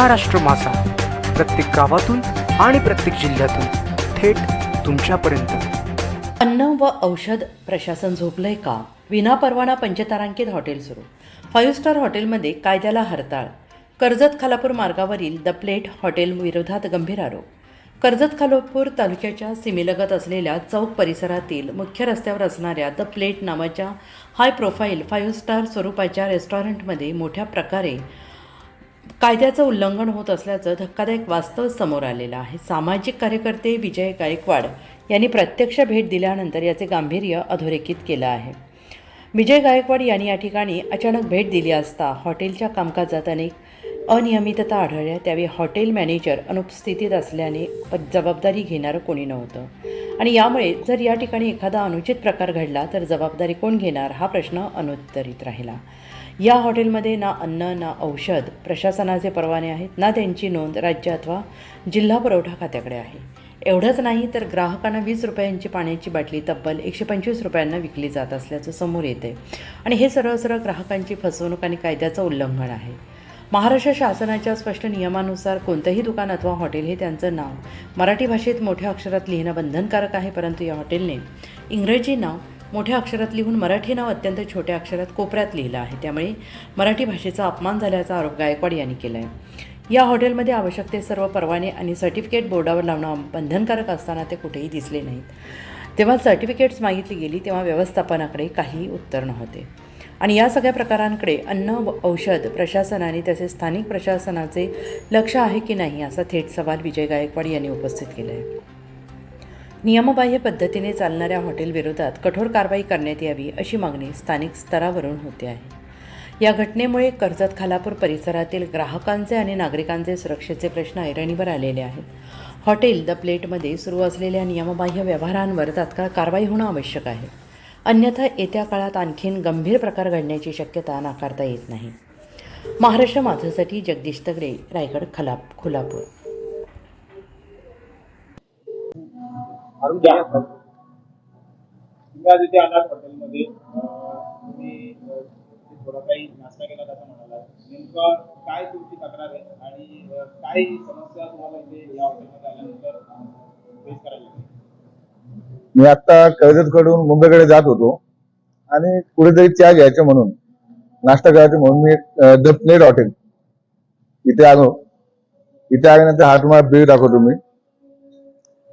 महाराष्ट्र मासा प्रत्येक गावातून आणि प्रत्येक जिल्ह्यातून थेट तुमच्यापर्यंत. अन्न व औषध प्रशासन झोपलंय का? विनापरवाना पंचतारांकित हॉटेल सुरू. फाईव्ह स्टार हॉटेलमध्ये कायद्याला हरताळ. कर्जत खालापूर मार्गावरील द प्लेट हॉटेल विरोधात गंभीर आरोप. कर्जत खालापूर तालुक्याच्या सीमेलगत असलेल्या चौक परिसरातील मुख्य रस्त्यावर असणाऱ्या द प्लेट नावाच्या हाय प्रोफाईल फाईव्ह स्टार स्वरूपाच्या रेस्टॉरंटमध्ये मोठ्या प्रकारे कायद्याचं उल्लंघन होत असल्याचं धक्कादायक वास्तव समोर आलेलं आहे. सामाजिक कार्यकर्ते विजय गायकवाड यांनी प्रत्यक्ष भेट दिल्यानंतर याचे गांभीर्य अधोरेखित केलं आहे. विजय गायकवाड यांनी या ठिकाणी अचानक भेट दिली असता हॉटेलच्या कामकाजात अनेक अनियमितता आढळल्या त्यावेळी हॉटेल मॅनेजर अनुपस्थितीत असल्याने जबाबदारी घेणारं कोणी नव्हतं. आणि यामुळे जर या ठिकाणी एखादा अनुचित प्रकार घडला तर जबाबदारी कोण घेणार? हा प्रश्न अनुत्तरित राहिला. या हॉटेलमध्ये ना अन्न ना औषध प्रशासनाचे परवाने आहेत ना त्यांची नोंद राज्य अथवा जिल्हा पुरवठा खात्याकडे आहे. एवढंच नाही तर ग्राहकांना वीस रुपयांची पाण्याची बाटली तब्बल एकशे पंचवीस रुपयांना विकली जात असल्याचं समोर येते. आणि हे सरळ सरळ ग्राहकांची फसवणूक आणि कायद्याचं उल्लंघन आहे. महाराष्ट्र शासनाच्या स्पष्ट नियमानुसार कोणतंही दुकान अथवा हॉटेल हे त्यांचं नाव मराठी भाषेत मोठ्या अक्षरात लिहिणं बंधनकारक आहे परंतु या हॉटेलने इंग्रजी नाव मोठ्या अक्षरात लिहून मराठी नाव अत्यंत छोट्या अक्षरात कोपऱ्यात लिहिलं आहे. त्यामुळे मराठी भाषेचा अपमान झाल्याचा आरोप गायकवाड यांनी केला आहे या हॉटेलमध्ये आवश्यक ते सर्व परवाने आणि सर्टिफिकेट बोर्डावर लावणं बंधनकारक असताना ते कुठेही दिसले नाहीत. तेव्हा सर्टिफिकेट्स मागितली गेली तेव्हा व्यवस्थापनाकडे काहीही उत्तर नव्हते. आणि या सगळ्या प्रकारांकडे अन्न व औषध प्रशासनाने तसेच स्थानिक प्रशासनाचे लक्ष आहे की नाही असा थेट सवाल विजय गायकवाड यांनी उपस्थित केला आहे नियमबाह्य पद्धतीने चालणाऱ्या हॉटेलविरोधात कठोर कारवाई करण्यात यावी अशी मागणी स्थानिक स्तरावरून होते आहे. या घटनेमुळे कर्जत खालापूर परिसरातील ग्राहकांचे आणि नागरिकांचे सुरक्षेचे प्रश्न ऐरणीवर आलेले आहेत. हॉटेल द प्लेटमध्ये सुरू असलेल्या नियमबाह्य व्यवहारांवर तात्काळ कारवाई होणं आवश्यक आहे. अन्यथा येत्या काळात आणखीन गंभीर प्रकार घडण्याची शक्यता नाकारता येत नाही. महाराष्ट्र माझ्यासाठी जगदीश तगडे रायगड खलाप खुलापूर. हॉटेलमध्ये. थोडा काही नाश्ता केला असं म्हणाला नेमका काय तुमची तक्रार आहे? आणि काय समस्या तुम्हाला इथे या हॉटेलमध्ये आल्यानंतर फेस करायला लागली मी आता कर्जत कडून मुंबईकडे जात होतो. आणि कुठेतरी चहा घ्यायचं म्हणून नाश्ता करायचं म्हणून मी द प्लेट हॉटेल इथे आलो. इथे आल्यानंतर हा तुम्हाला बिल दाखवतो मी.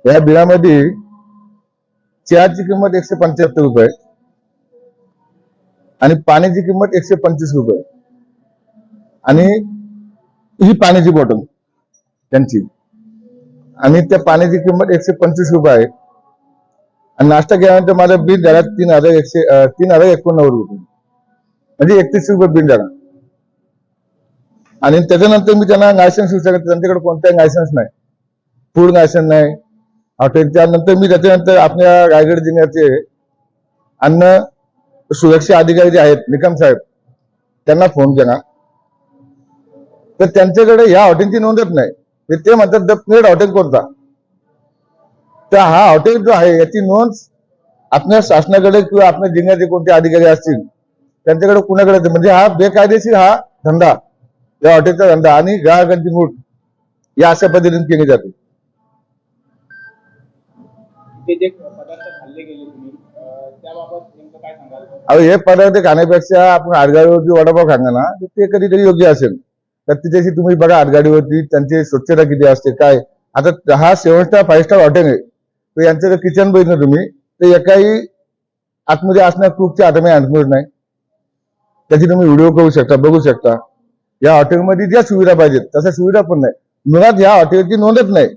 या बिलामध्ये चहाची किंमत एकशे पंच्याहत्तर रुपये आणि पाण्याची किंमत एकशे पंचवीस रुपये. आणि ही पाण्याची बॉटल त्यांची. आणि त्या पाण्याची किंमत एकशे पंचवीस रुपये आहे. आणि नाश्ता केल्यानंतर माझं बिल झाला तीन हजार एकशे तीन हजार एकोणनव्वद रुपये. म्हणजे एकतीस रुपये बिल झाला. आणि त्याच्यानंतर मी त्यांना लायसन्स विचारलं त्यांच्याकडे कोणताही लायसन्स नाही. फूड लायसन्स नाही. हॉटेल त्यानंतर मी त्याच्यानंतर आपल्या रायगड जिल्ह्याचे अन्न सुरक्षा अधिकारी जे आहेत निकम साहेब त्यांना फोन केला. तर त्यांच्याकडे ह्या हॉटेलची नोंदच नाही. तर ते म्हणतात द प्लेट हॉटेल कोणता? तर हा हॉटेल जो आहे याची नोंद आपल्या शासनाकडे किंवा आपल्या जिल्ह्याचे कोणते अधिकारी असतील त्यांच्याकडे कुणाकडे म्हणजे हा बेकायदेशीर हा धंदा या हॉटेलचा धंदा आणि ग्राहकांची लूट या अशा पद्धतीने केली जाते. अहो हे पदार्थ खाण्यापेक्षा आपण आडगाडीवरती वडापाव खाणार ना तर ते कधीतरी योग्य असेल. तर तिच्याशी तुम्ही बघा आडगाडीवरती त्यांची स्वच्छता किती असते काय? आता हा seven star five star hotel आहे. तर यांचं जर किचन बघितलं तुम्ही तर एकाही आतमध्ये असणार कुकच्या हातामध्ये आणत नाही. त्याची तुम्ही व्हिडिओ करू शकता बघू शकता. या हॉटेलमध्ये ज्या सुविधा पाहिजेत तशा सुविधा पण नाही. मुळात या हॉटेलची नोंदच नाही.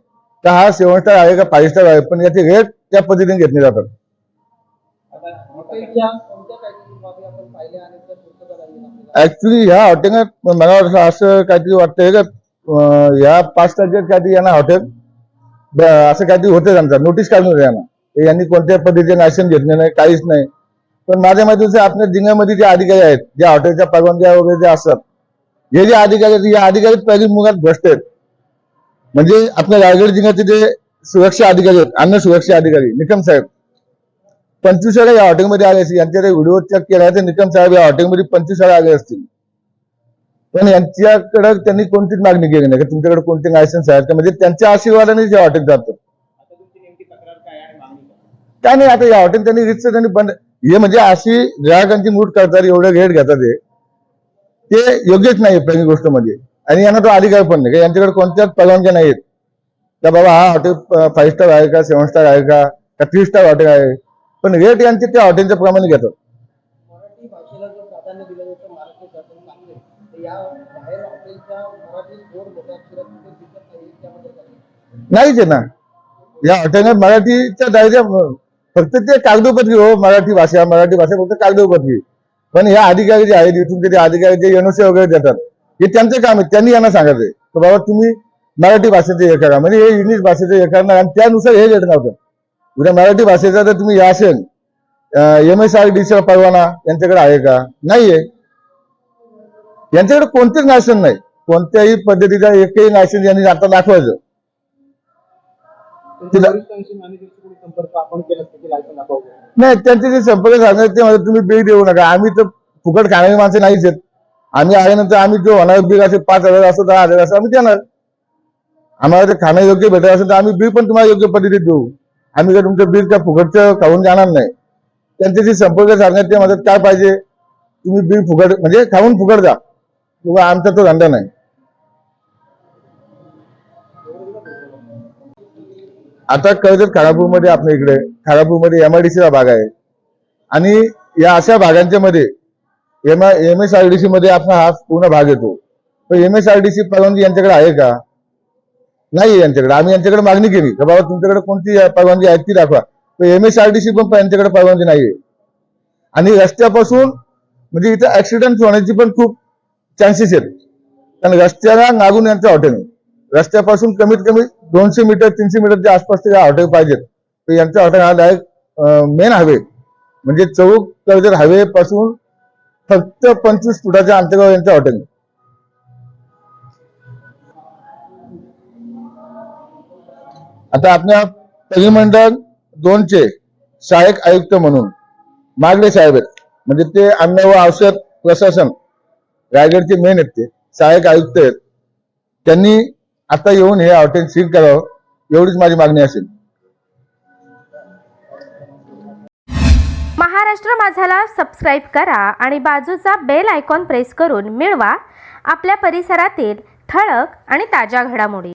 तर हा सेव्हन स्टार आहे का फाईव्ह स्टार आहे पण याचे रेट त्या पद्धतीने घेतले जातात. ऍक्च्युली ह्या हॉटेलात मला असं काहीतरी वाटतंय का ह्या पाच तारखेत काहीतरी यांना हॉटेल असं काहीतरी होतं आमचा. नोटीस काढून यांना यांनी कोणत्या पद्धतीचे ऍक्शन घेतले नाही काहीच नाही. पण माझ्या माहितीचं आपल्या जिल्ह्यामध्ये जे अधिकारी आहेत ज्या हॉटेलच्या परवानग्या वगैरे जे असतात हे जे अधिकारी आहेत या अधिकारी पहिली मुळात भ्रष्ट आहेत. म्हणजे आपल्या रायगड जिल्ह्याचे जे सुरक्षा अधिकारी आहेत अन्न सुरक्षा अधिकारी निकम साहेब. पंचवीस वेळा या हॉटेलमध्ये आले असतील. यांच्याकडे व्हिडिओ चेक केला तर निकम साहेब या हॉटेलमध्ये पंचवीस वेळा आले असतील. पण यांच्याकडे त्यांनी कोणतीच मागणी केली नाही. की तुमच्याकडे कोणते लायसन्स आहेत का म्हणजे त्यांच्या आशीर्वादाने जे हॉटेल तक्रार काय नाही आता या हॉटेल त्यांनी रिक्स त्यांनी बंद हे म्हणजे अशी ग्राहकांची मूठ करतात एवढं रेट घेतात ते योग्यच नाही पहिली गोष्ट म्हणजे. आणि यांना तो अधिकार पण नाही. का यांच्याकडे कोणत्याच परवानग्या नाहीत. का बाबा हा हॉटेल फाईव्ह स्टार आहे का सेव्हन स्टार आहे का का थ्री स्टार हॉटेल आहे. पण रेट यांचे त्या हॉटेलच्या प्रमाणे घेतात. नाहीच आहे ना. या हॉटेलने मराठीच्या दायऱ्या फक्त ते कागदोपत्री हो मराठी भाषा मराठी भाषा फक्त कागदोपत्री. पण या अधिकारी जे आहेत इथून ते अधिकारी जे एनओसी वगैरे देतात हे त्यांचं काम आहे त्यांनी यांना सांगायचं तर बाबा तुम्ही मराठी भाषेचं हे करा. म्हणजे हे इंग्लिश भाषेचं हे करणार आणि त्यानुसार हे रेट नव्हतं उद्या मराठी भाषेचा तर तुम्ही हे असेल M S R D C परवाना यांच्याकडे आहे का? नाहीये. यांच्याकडे कोणतेच नाशन नाही. कोणत्याही पद्धतीचा एकही नाशन यांनी आता दाखवायचं. नाही? त्यांचे जे संपर्क साधणार ते म्हणतात तुम्ही बिल देऊ नका. आम्ही तर फुकट खाणारी माणसं नाहीच आहेत. आम्ही आल्यानंतर आम्ही जो होणार बिल असेल पाच हजार असं दहा हजार असं आम्ही देणार. आम्हाला ते खाणं योग्य भेटत असेल तर आम्ही बिल पण तुम्हाला योग्य पद्धतीत देऊ. आम्ही काय तुमचं बिल त्या फुकटचं खाऊन जाणार नाही. त्यांचे जे संपर्क साधणार ते म्हणतात काय पाहिजे? तुम्ही बिल फुकट म्हणजे खाऊन फुकट जा. आमचा तो धंदा नाही. आता कर्जत खानापूरमध्ये आपल्या इकडे खानापूरमध्ये एमआयडीसीचा भाग आहे. आणि या अशा भागांच्या मध्ये M M S R D C मध्ये आपला हा पूर्ण भाग येतो पण M S R D C परवानगी यांच्याकडे आहे का? नाही यांच्याकडे. आम्ही यांच्याकडे मागणी केली. का बाबा तुमच्याकडे कोणती परवानगी आहे ती दाखवा. पण M S R D C पण यांच्याकडे परवानगी नाहीये आणि रस्त्यापासून म्हणजे इथं ऍक्सिडेंट होण्याची पण खूप चान्सेस आहेत. कारण रस्त्याला लागून यांचं हॉटेल नाही रस्त्यापासून कमीत कमी दोनशे मीटर तीनशे मीटरच्या आसपास हॉटेल पाहिजेत तर हॉटेल हा डायरेक्ट मेन हायवे. म्हणजे चौक कर्जत हायवे पासून फक्त पंचवीस फुटाच्या अंतरावर यांचं हॉटेल आता आपल्या परिमंडळ दोनचे सहाय्यक आयुक्त म्हणून मागले साहेब आहेत. म्हणजे ते अन्न व औषध प्रशासन रायगडचे मेन आहेत ते. सहाय्यक आयुक्त आहेत. त्यांनी आता येऊन हे हॉटेल सील करावं एवढीच माझी मागणी असेल. महाराष्ट्र माझाला सबस्क्राईब करा आणि बाजूचा बेल आयकॉन प्रेस करून मिळवा. आपल्या परिसरातील ठळक आणि ताज्या घडामोडी.